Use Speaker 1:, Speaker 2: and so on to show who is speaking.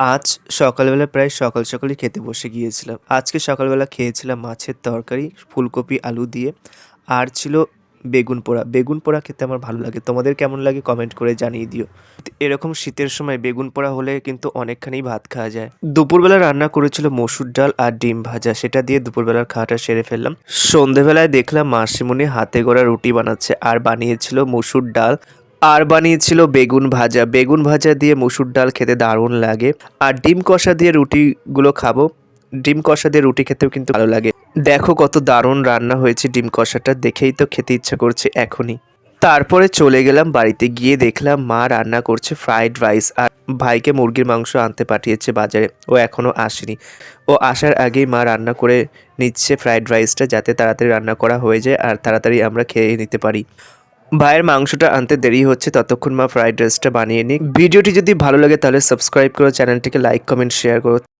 Speaker 1: আজ সকালবেলা প্রায় সকাল সকালই খেতে বসে গিয়েছিলাম। আজকে সকালবেলা খেয়েছিলাম মাছের তরকারি, ফুলকপি, আলু দিয়ে। আর ছিল বেগুন পোড়া। বেগুন পোড়া খেতে আমার ভালো লাগে। তোমাদের কেমন লাগে কমেন্ট করে জানিয়ে দিও। এরকম শীতের সময় বেগুন পোড়া হলে কিন্তু অনেকখানি ভাত খাওয়া যায়। দুপুরবেলা রান্না করেছিল মসুর ডাল আর ডিম ভাজা। সেটা দিয়ে দুপুরবেলার খাওয়াটা সেরে ফেললাম। সন্ধেবেলায় দেখলাম মাসিমণি হাতে গড়া রুটি বানাচ্ছে আর বানিয়েছিল মসুর ডাল আর বানিয়েছিল বেগুন ভাজা। বেগুন ভাজা দিয়ে মসুর ডাল খেতে দারুণ লাগে। আর ডিম কষা দিয়ে রুটিগুলো খাব। ডিম কষা দিয়ে রুটি খেতেও কিন্তু ভালো লাগে। দেখো কত দারুণ রান্না হয়েছে ডিম কষাটা। দেখেই তো খেতে ইচ্ছা করছে এখনই। তারপরে চলে গেলাম বাড়িতে। গিয়ে দেখলাম মা রান্না করছে ফ্রাইড রাইস। আর ভাইকে মুরগির মাংস আনতে পাঠিয়েছে বাজারে। ও এখনও আসেনি। ও আসার আগেই মা রান্না করে নিচ্ছে ফ্রাইড রাইসটা যাতে তাড়াতাড়ি রান্না করা হয়ে যায় আর তাড়াতাড়ি আমরা খেয়ে নিতে পারি। ভাইয়ের মাংসটা আনতে দেরি হচ্ছে, ততক্ষণ মা ফ্রাইড রাইসটা বানিয়ে নিই ভিডিওটি যদি ভালো লাগে তাহলে সাবস্ক্রাইব করো চ্যানেলটিকে লাইক, কমেন্ট, শেয়ার করো।